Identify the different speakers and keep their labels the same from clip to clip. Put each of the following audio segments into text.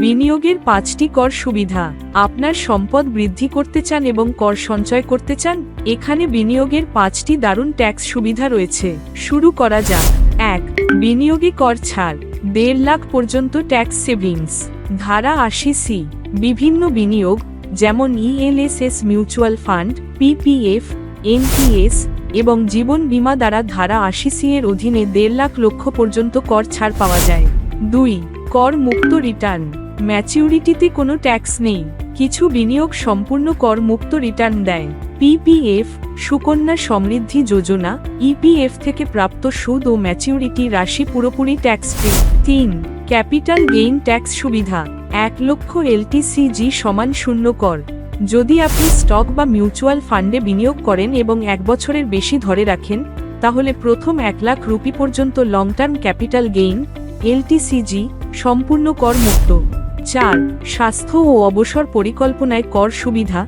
Speaker 1: বিনিয়োগের পাঁচটি কর সুবিধা। আপনার সম্পদ বৃদ্ধি করতে চান এবং কর সঞ্চয় করতে চান, এখানে বিনিয়োগের পাঁচটি দারুণ ট্যাক্স সুবিধা রয়েছে। শুরু করা যাক। এক, বিনিয়োগে কর ছাড়। দেড় লাখ পর্যন্ত ট্যাক্স সেভিংস। ধারা আশি সি। বিভিন্ন বিনিয়োগ, যেমন ELSS mutual fund PPF NPS এবং জীবন বীমা দ্বারা ধারা আশি সি এর অধীনে দেড় লাখ লক্ষ পর্যন্ত কর ছাড় পাওয়া যায়। দুই, কর মুক্ত রিটার্ন। ম্যাচিউরিটিতে কোনো ট্যাক্স নেই। কিছু বিনিয়োগ সম্পূর্ণ কর মুক্ত রিটার্ন দেয়। পিপিএফ সুকন্যা সমৃদ্ধি যোজনা ইপিএফ থেকে প্রাপ্ত সুদ ও ম্যাচিউরিটি রাশি পুরোপুরি ট্যাক্স ফ্রি তিন, ক্যাপিটাল গেইন ট্যাক্স সুবিধা। এক লক্ষ এলটিসিজি সমান শূন্য কর। যদি আপনি স্টক বা মিউচুয়াল ফান্ডে বিনিয়োগ করেন এবং এক বছরের বেশি ধরে রাখেন, তাহলে প্রথম এক লাখ রুপি পর্যন্ত long term capital gain LTCG সম্পূর্ণ কর মুক্ত। চার, স্বাস্থ্য ও অবসর পরিকল্পনায় কর সুবিধা,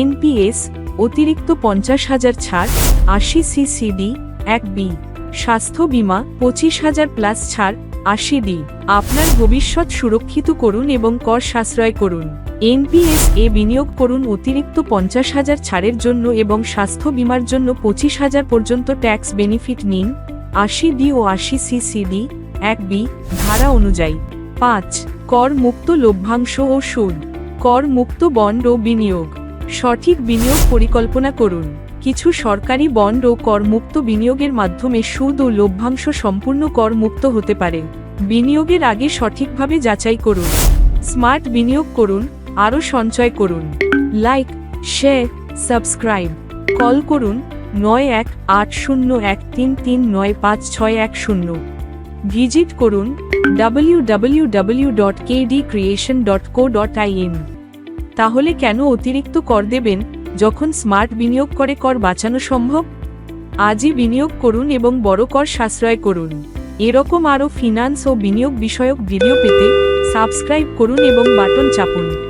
Speaker 1: এনপিএস, অতিরিক্ত পঞ্চাশ হাজার ছাড়, আশি সিসিডি, এক বি। স্বাস্থ্য বীমা, পঁচিশ হাজার প্লাস ছাড়, আশি ডি। আপনার ভবিষ্যৎ সুরক্ষিত করুন এবং কর সাশ্রয় করুন। এনপিএস এ বিনিয়োগ করুন অতিরিক্ত পঞ্চাশ হাজার ছাড়ের জন্য এবং স্বাস্থ্য বীমার জন্য পঁচিশ হাজার পর্যন্ত ট্যাক্স বেনিফিট নিন, আশি ডি ও আশি সিসিডি, এক বি, ধারা অনুযায়ী। পাঁচ কর মুক্ত লভ্যাংশ ও সুদ, কর মুক্ত বন্ড ও বিনিয়োগ, সঠিক বিনিয়োগ পরিকল্পনা করুন। কিছু সরকারি বন্ড ও কর মুক্ত বিনিয়োগের মাধ্যমে সুদ ও লভ্যাংশ সম্পূর্ণ কর মুক্ত হতে পারে। বিনিয়োগের আগে সঠিকভাবে যাচাই করুন। স্মার্ট বিনিয়োগ করুন, আরও সঞ্চয় করুন। Like, share, subscribe. কল করুন, নয় এক আট শূন্য এক তিন তিন নয় পাঁচ ছয় এক শূন্য। ভিজিট করুন www.kdcreation.co.in তাহলে কেন অতিরিক্ত কর দেবেন যখন স্মার্ট বিনিয়োগ করে কর বাঁচানো সম্ভব? আজই বিনিয়োগ করুন এবং বড় কর সাশ্রয় করুন। এরকম আরও ফিনান্স ও বিনিয়োগ বিষয়ক ভিডিও পেতে সাবস্ক্রাইব করুন এবং বাটন চাপুন।